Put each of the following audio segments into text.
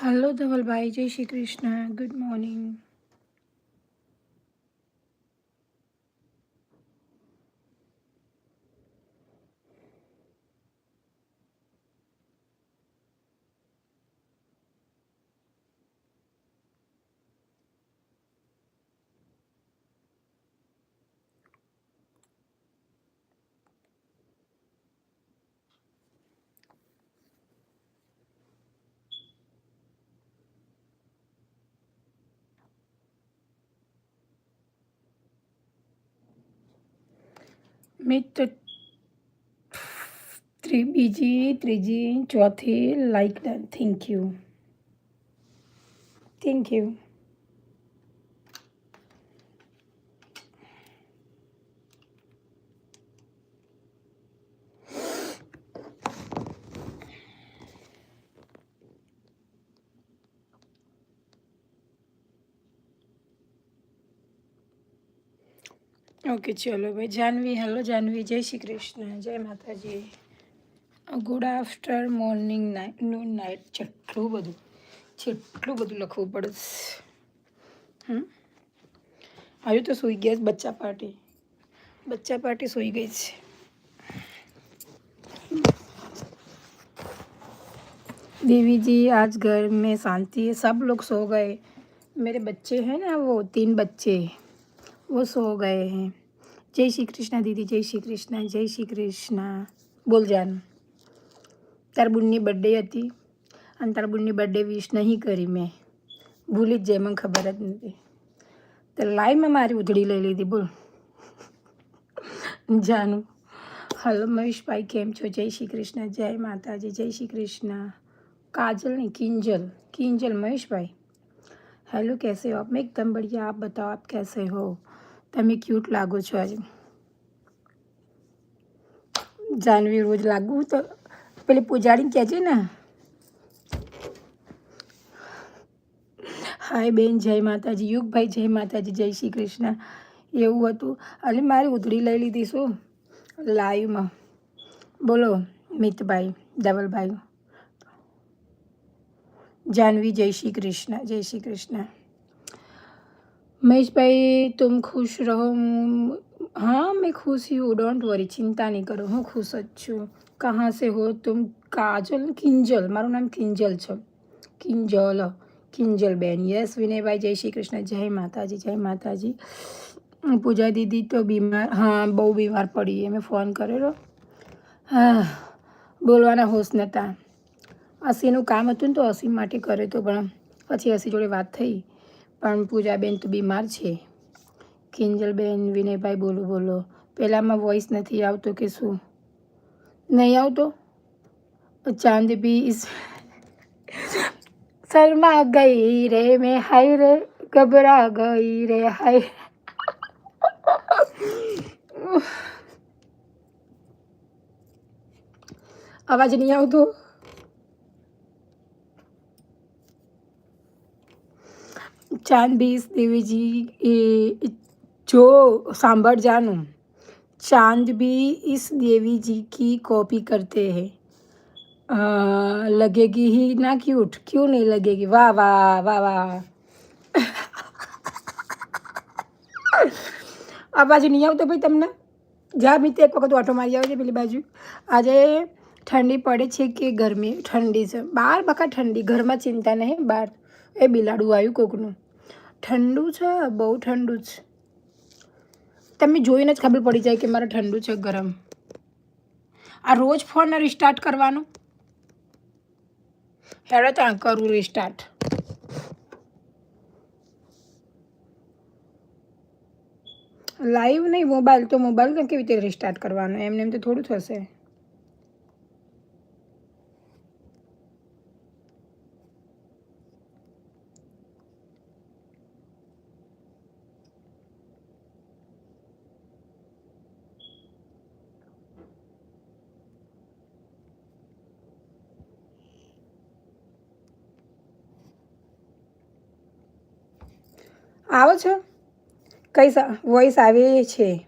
Hello Dhavalbhai જય Shri Krishna good morning મેં તો બીજી ત્રીજી ચોથી like done thank you thank you okay ચલો ભાઈ જાનવી હેલો જાનવી જય શ્રી કૃષ્ણ જય માતાજી good after morning night noon night જેટલું બધું જેટલું બધું લખવું પડે હમ હજુ તો સૂઈ ગયા છે બચ્ચા પાર્ટી બચ્ચા પાર્ટી સૂઈ ગઈ છે देवी जी आज घर में शांति है सब लोग सो गए मेरे बच्चे हैं ना वो तीन बच्चे वो सो गए हैं જય શ્રી કૃષ્ણ દીદી જય શ્રી કૃષ્ણ જય શ્રી કૃષ્ણ બોલ જાન તાર બુનની બર્થડે હતી અને તાર બુનની બર્થડે વિશ નહીં કરી મેં ભૂલી જ જાય મને ખબર જ નથી તો લાઈ મેં મારી ઉધડી લઈ લીધી બોલ જાનું હલો મહેશભાઈ કેમ છો જય શ્રી કૃષ્ણ જય માતાજી જય શ્રી કૃષ્ણ काजल नहीं किंजल किंजल महेश भाई हेलो कैसे हो आप मैं एकदम बढ़िया आप बताओ आप कैसे हो તમે ક્યૂટ લાગો છો આજે. જાનવી રોજ લાગવું તો પેલી પૂજાડીને કહેજે ને. હાય બેન, જય માતાજી. યુગભાઈ, જય માતાજી, જય શ્રી કૃષ્ણ. એવું હતું. અને મારે ઉધડી લઈ લીધી શું? લાઈવમાં. બોલો, મિતભાઈ, ધવલભાઈ. જાનવી, જય શ્રી કૃષ્ણ, જય શ્રી કૃષ્ણ. મહેશભાઈ, તુમ ખુશ રહો. હું, હા, મેં ખુશ હું. ડોન્ટ વરી ચિંતા નહીં કરો. હું ખુશ જ છું. કહાં સે હો તુમ કાજલ? કિંજલ. મારું નામ કિંજલ છે. કિંજલ કિંજલ બેન. યસ વિનયભાઈ, જય શ્રી કૃષ્ણ. જય માતાજી જય માતાજી. પૂજા દીદી તો બીમાર. હા, બહુ બીમાર પડી. મેં ફોન કરેલો હા, બોલવાના હોશ નહોતા અસીનું કામ હતું ને તો અસીમ માટે કરે તો, પણ પછી અસી જોડે વાત થઈ. પણ પૂજાબેન તો બીમાર છે. કિંજલબેન, વિનયભાઈ, બોલો બોલો. પહેલાંમાં વોઇસ નથી આવતો કે શું? નહીં આવતો? ચાંદ બી ઇસ શર્મા ગઈ રે, મેં હાય રે, ગભરા ગઈ રે, હાય અવાજ નહીં આવતો? ચાંદ बीस देवी जी ए, जो सांभर जानू चांद भी इस देवी जी की कॉपी करते हैं लगेगी ही ना क्यूट क्यों नहीं लगेगी वाह वाह वाह वाह આ બાજુ નહીં આવતો ભાઈ તમને જા મિત્ર એક વખત ઓટો મારી આવજે પેલી બાજુ આજે ઠંડી પડે છે કે ગરમી ઠંડી છે બહાર બકા ઠંડી ઘરમાં ચિંતા નહીં બહાર એ બિલાડું આવ્યું કોકનું ઠંડુ છે? બહુ ઠંડુ છે તમે જોઈને જ ખબર પડી જાય કે મારે ઠંડુ છે ગરમ. આ રોજ ફોન રિસ્ટાર્ટ કરવાનું? હેડો ત્યાં કરું રિસ્ટાર્ટ લાઈવ નહીં મોબાઈલ તો મોબાઈલ કેવી રીતે રિસ્ટાર્ટ કરવાનો? એમને એમ તો થોડું થશે. આવો છો? કઈ વોઇસ આવી છે.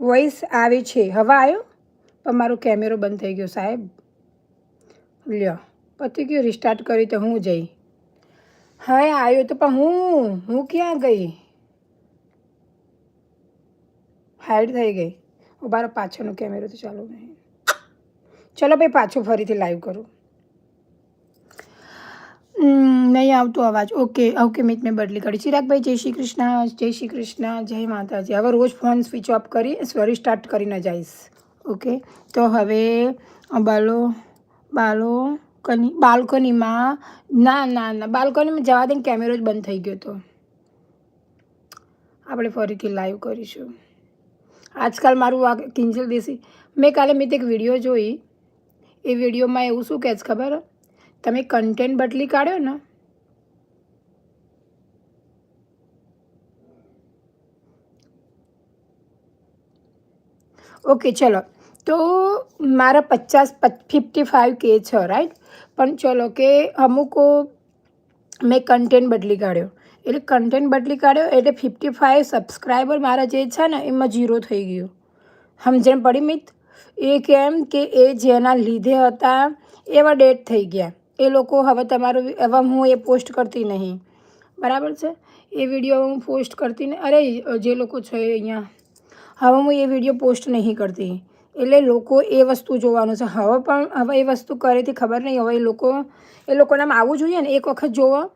વોઇસ આવી છે. હવા આવ્યો પણ મારો કેમેરો બંધ થઈ ગયો સાહેબ. લ્યો, પતી ગયું રિસ્ટાર્ટ કરી તો હું જઈ. હા આવ્યો તો પણ હું હું ક્યાં ગઈ? હાઈડ થઈ ગઈ. ઉભારો પાછળનો કેમેરો તો ચાલુ નહીં. ચલો ભાઈ, પાછું ફરીથી લાઈવ કરું. નહીં આવતો અવાજ. ઓકે ઓકે મિત મેં બદલી કરી ચિરાગભાઈ, જય શ્રી કૃષ્ણ, જય શ્રી કૃષ્ણ, જય માતાજી. હવે રોજ ફોન સ્વિચ ઓફ કરી સોરી સ્ટાર્ટ કરીને જઈશ. ઓકે તો હવે બાલો બાલો કની, બાલ્કનીમાં, ના ના ના, બાલ્કનીમાં જવા દઈને કેમેરો જ બંધ થઈ ગયો હતો આપણે ફરીથી લાઈવ કરીશું. આજકાલ મારું આ કિંજલ દેશી મેં કાલે મેં એક વીડિયો જોઈ. એ વિડીયોમાં એવું શું કહે છે ખબર? તમે કન્ટેન્ટ બદલી કાઢ્યો ને? ઓકે ચલો. તો મારા પચાસ ફિફ્ટી ફાઇવ કે છે રાઈટ પણ ચલો કે અમુક મેં કન્ટેન્ટ બદલી કાઢ્યો. એટલે કન્ટેન્ટ બદલી કાઢ્યો એટલે ફિફ્ટી ફાઇવ સબસ્ક્રાઈબર મારા જે છે ને, એમાં જીરો થઈ ગયું. સમજણ પડી મિત? એ કેમ કે એ જેના લીધે હતા, એવા ડેટ થઈ ગયા. એ લોકો હવે તમારું હવે હું એ પોસ્ટ કરતી નહીં. બરાબર છે? એ વીડિયો હું પોસ્ટ કરતી નહીં અરે, જે લોકો છે અહીંયા, હવે હું એ વીડિયો પોસ્ટ નહીં કરતી. એટલે લોકો એ વસ્તુ જોવાનું છે. હવે પણ, હવે એ વસ્તુ કરેથી ખબર નહીં, હવે એ લોકો, એ લોકોનામાં આવવું જોઈએ ને, એક વખત જોવો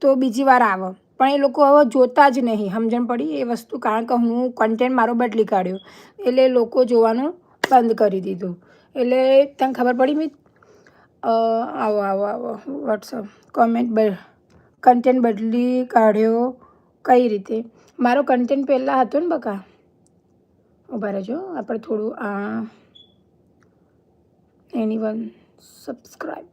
તો બીજી વાર આવે. પણ એ લોકો હવે જોતા જ નહીં, સમજણ પડી? એ વસ્તુ, કારણ કે હું કન્ટેન્ટ મારો બદલી કાઢ્યો. એટલે લોકો જોવાનું બંધ કરી દીધું. એટલે તને ખબર પડી મિત? આવો આવો આવો. વોટ્સઅપ. કોમેન્ટ બ કન્ટેન્ટ બદલી કાઢ્યો કઈ રીતે? મારો કન્ટેન્ટ પહેલાં હતો ને બકા. ઊભા રહેજો. આપણે થોડું, આ એની વન સબસ્ક્રાઈબ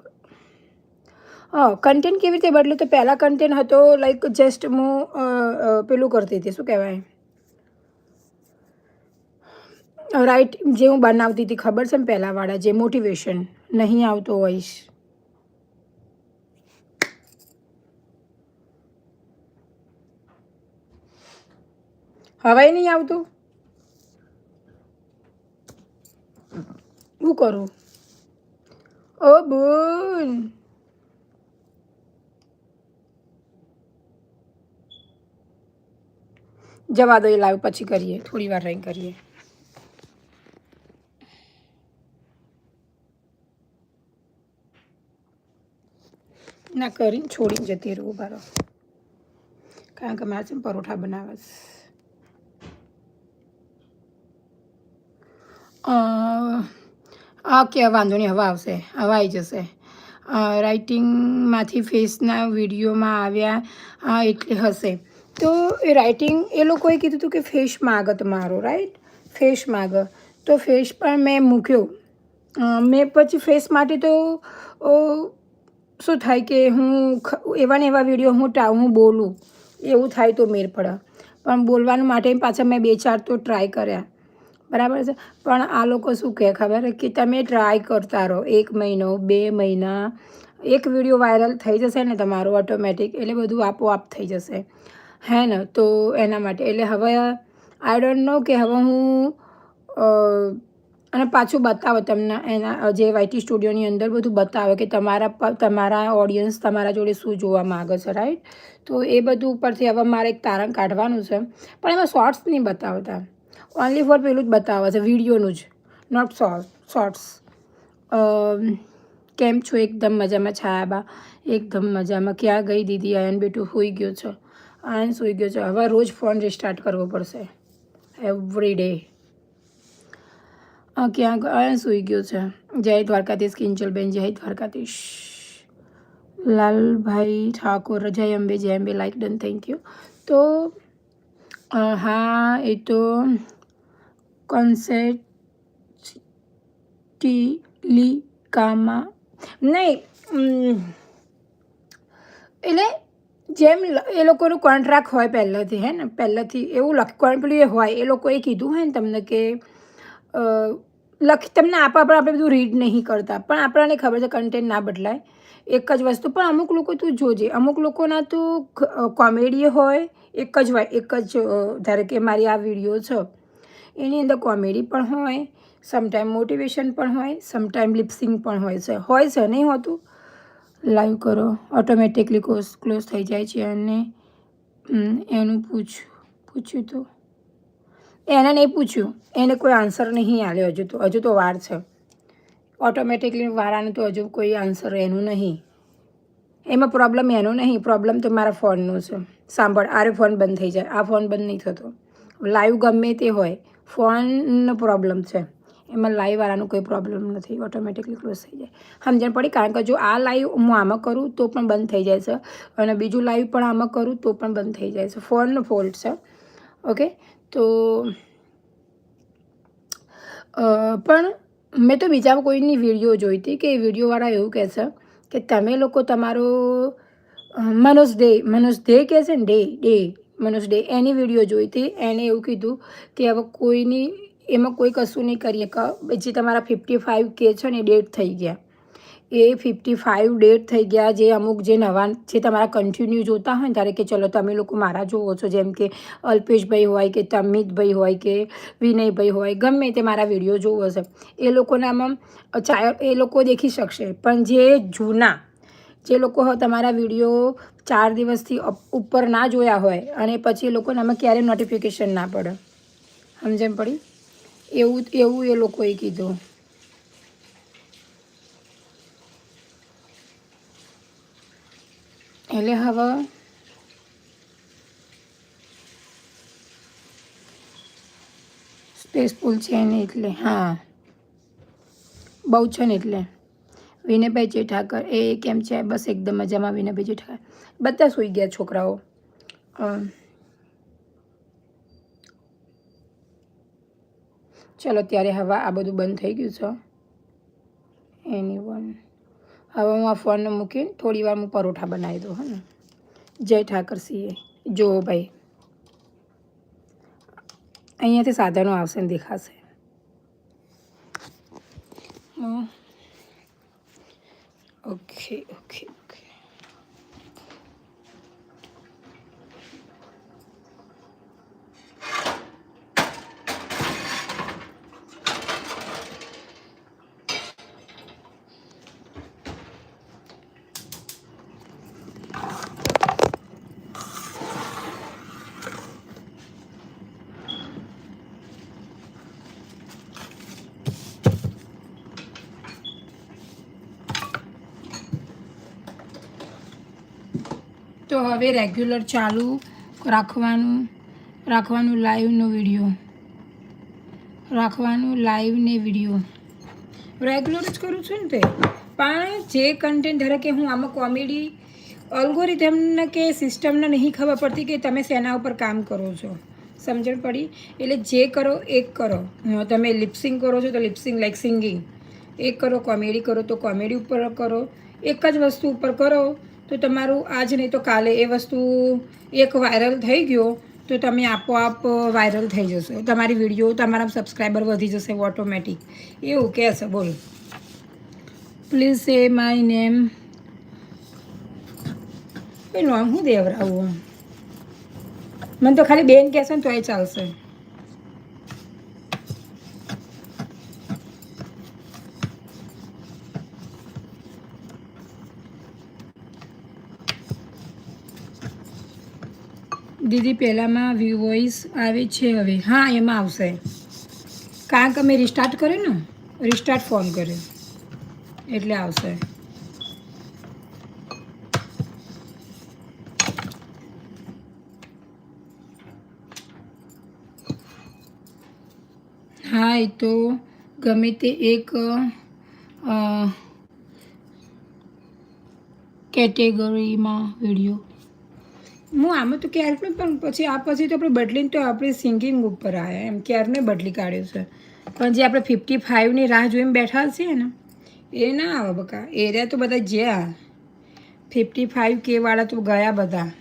હા કન્ટેન્ટ કેવી રીતે બદલ્યું તો પહેલાં કન્ટેન્ટ હતો લાઈક જસ્ટ હું પેલું કરતી હતી. શું કહેવાય? રાઈટ જે હું બનાવતી હતી, ખબર છે ને પહેલાંવાળા, જે મોટિવેશન નહીં આવતો હોઈશ હવે નહીં આવતું શું કરું ઓ બોન જવા દો એ લાઈવ પછી કરીએ થોડી વાર રહીને કરીએ ના, કરીને છોડીને જતી રહું બારો. કારણ કે મારે છે ને પરોઠા બનાવસ ઓકે વાંધો નહીં, હવા આવશે. હવા આવી જશે. રાઇટિંગમાંથી ફેસના વિડીયોમાં આવ્યા એટલે હશે. તો એ રાઇટિંગ એ લોકોએ કીધું હતું કે ફેસ માગ તમારો રાઈટ ફેસ માગ. તો ફેસ પણ મેં મૂક્યો. મેં પછી ફેસ માટે તો શું થાય કે હું એવા ને એવા વીડિયો હું ટા, હું બોલું, એવું થાય તો મેર પડે. પણ બોલવાનું માટે પાછા મેં બે ચાર તો ટ્રાય કર્યા. બરાબર છે? પણ આ લોકો શું કહે ખબર? કે તમે ટ્રાય કરતા રહો. એક મહિનો, બે મહિના, એક વીડિયો વાયરલ થઈ જશે ને તમારો ઓટોમેટિક એટલે બધું આપોઆપ થઈ જશે. હે ને? તો એના માટે, એટલે હવે આઈ ડોન્ટ નો કે હવે હું અને પાછું બતાવો તમને એના જે વાયટી સ્ટુડિયોની અંદર બધું બતાવે કે તમારા તમારા ઓડિયન્સ તમારા જોડે શું જોવા માગે છે રાઈટ તો એ બધું ઉપરથી હવે મારે એક તારણ કાઢવાનું છે. પણ એમાં શોર્ટ્સ નહીં બતાવતા. ઓનલી ફોર પેલું જ બતાવે છે, વિડીયોનું જ. નોટ શોર્ટ્સ કેમ છો? એકદમ મજામાં. છાયાબા, એકદમ મજામાં. ક્યાં ગઈ દીદી? આયન બેટું હોઈ ગયો છે. આયન સૂઈ ગયો છે. હવે રોજ ફોન રિસ્ટાર્ટ કરવો પડશે. એવરી ડે ક્યાં આયન સૂઈ ગયો છે. જય દ્વારકાધીશ કિંચલબેન જય દ્વારકાધીશ. લાલભાઈ ઠાકોર, જય અંબે જય Ambe like done thank you તો હા, એ તો કોન્સેટિલિકામાં નહીં એટલે જેમ એ લોકોનું કોન્ટ્રાક્ટ હોય પહેલાંથી, હે ને? પહેલાંથી એવું લખ પેલું એ હોય, એ લોકોએ કીધું હોય ને તમને કે લખ, તમને આપવા પણ આપણે બધું રીડ નહીં કરતા, પણ આપણને ખબર છે કન્ટેન્ટ ના બદલાય. એક જ વસ્તુ, પણ અમુક લોકો તું જોજે. અમુક લોકોના તો કોમેડી હોય, એક જ હોય એક જ ધારો કે મારી આ વીડિયો છે. એની અંદર કોમેડી પણ હોય સમટાઈમ મોટિવેશન પણ હોય સમટાઈમ લિપસિંગ પણ હોય છે. હોય છે, નહીં હોતું? લાઈવ કરો. ઓટોમેટિકલી ક્લોઝ ક્લોઝ થઈ જાય છે અને એનું પૂછ, પૂછ્યું તો. એને નહીં પૂછ્યું. એને કોઈ આન્સર નહીં આવ્યો હજુ તો. હજુ તો વાર છે. ઓટોમેટિકલી વાળાનું તો હજુ કોઈ આન્સર એનું નહીં. એમાં પ્રોબ્લેમ એનો નહીં. પ્રોબ્લેમ તો મારા ફોનનો છે. સાંભળ આરે ફોન બંધ થઈ જાય. આ ફોન બંધ નહીં થતો. લાઈવ ગમે તે હોય, ફોનનો પ્રોબ્લેમ છે. એમાં લાઈવ વાળાનો કોઈ પ્રોબ્લેમ નથી. ઓટોમેટિકલી ક્લોઝ થઈ જાય. સમજણ પડી? કારણ કે જો આ લાઈવ હું આમાં કરું તો પણ બંધ થઈ જાય છે. અને બીજું લાઈવ પણ આમાં કરું તો પણ બંધ થઈ જાય છે. ફોનનો ફોલ્ટ છે. ઓકે તો પણ મેં તો બીજા કોઈની વીડિયો જોઈ હતી કે વિડીયોવાળા એવું કહે છે કે તમે લોકો તમારો મનોજ ડે મનોજ ડે કહે છે ને? ડે ડે મનોજ ડે એની વીડિયો જોઈ હતી. એણે એવું કીધું કે હવે કોઈની, એમાં કોઈ કશું નહીં કરીએ. કે જે તમારા ફિફ્ટી ફાઇવ કે છે ને ડેટ થઈ ગયા. એ ફિફ્ટી ફાઇવ ડેટ થઈ ગયા જે અમુક જે નવા જે તમારા કન્ટિન્યુ જોતા હોય ને ત્યારે કે ચલો તમે લોકો મારા જોવો છો, જેમ કે અલ્પેશભાઈ હોય કે તમિતભાઈ હોય કે વિનયભાઈ હોય, ગમે તે મારા વીડિયો જોવો છે. એ લોકોનામાં ચા એ લોકો દેખી શકશે. પણ જે જૂના, જે લોકો તમારા વીડિયો ચાર દિવસથી ઉપર ના જોયા હોય અને પછી એ લોકોનામાં ક્યારેય નોટિફિકેશન ના પડે. સમજણ પડી? એવું એવું એ લોકોએ કીધું. એટલે હવે સ્પેસફુલ છે ને એટલે, હા. બહુ છે ને એટલે. વિનયભાઈ જેઠાકર, એ કેમ છે? બસ એકદમ મજામાં, વિનયભાઈ જેઠાકર. બધા સૂઈ ગયા છોકરાઓ. ચલો, ત્યારે હવે આ બધું બંધ થઈ ગયું છે. એની વન હવે હું આ ફોન મૂકીને થોડી વાર હું પરોઠા બનાવી દઉં, હે જય ઠાકર સિંહે જો ભાઈ, અહીંયાથી સાધનો આવશે ને દેખાશે. ઓકે ઓકે ઓકે તો હવે રેગ્યુલર ચાલુ રાખવાનું રાખવાનું લાઈવનો વીડિયો રાખવાનું લાઈવ ને વીડિયો રેગ્યુલર જ કરું છું ને તે. પણ જે કન્ટેન્ટ ધારો કે હું આમાં કોમેડી અલ્ગોરિધમને કે સિસ્ટમને નહીં ખબર પડતી કે તમે શેના ઉપર કામ કરો છો. સમજણ પડી? એટલે જે કરો એ કરો. તમે લિપસિંગ કરો છો તો લિપસિંગ લાઈક સિંગિંગ એક કરો કોમેડી કરો તો કોમેડી ઉપર કરો. એક જ વસ્તુ ઉપર કરો. તો તમારું આજ નહીં તો કાલે એ વસ્તુ એક વાયરલ થઈ ગયો, તો તમે આપોઆપ વાયરલ થઈ જશો. તમારી વીડિયો તમારા સબસ્ક્રાઈબર વધી જશે ઓટોમેટિક એવું કહે છે, બોલ. પ્લીઝ સે માય નેમ એ નામ હું દેવરાવું મને તો ખાલી બેન કહેશે ને તો એ ચાલશે. દીદી, પહેલાંમાં વ્યૂ વોઇસ આવે છે હવે. હા, એમાં આવશે. કારણ કે મેં રિસ્ટાર્ટ કર્યો ને? રિસ્ટાર્ટ ફોન કર્યો. એટલે આવશે. હા, એ તો ગમે તે એક કેટેગરીમાં વીડિયો હું આમાં તો ક્યારનો પણ પછી આ પછી તો આપણે બદલીને તો આપણે સિંગિંગ ઉપર આવ્યા એમ ક્યારને બદલી કાઢ્યું છે? પણ જે આપણે ફિફ્ટી ફાઇવની રાહ જોઈને બેઠા છીએ ને, એ ના આવે બકા. એરિયા તો બધા જ્યાં. ફિફ્ટી ફાઇવ કેવાળા તો ગયા બધા.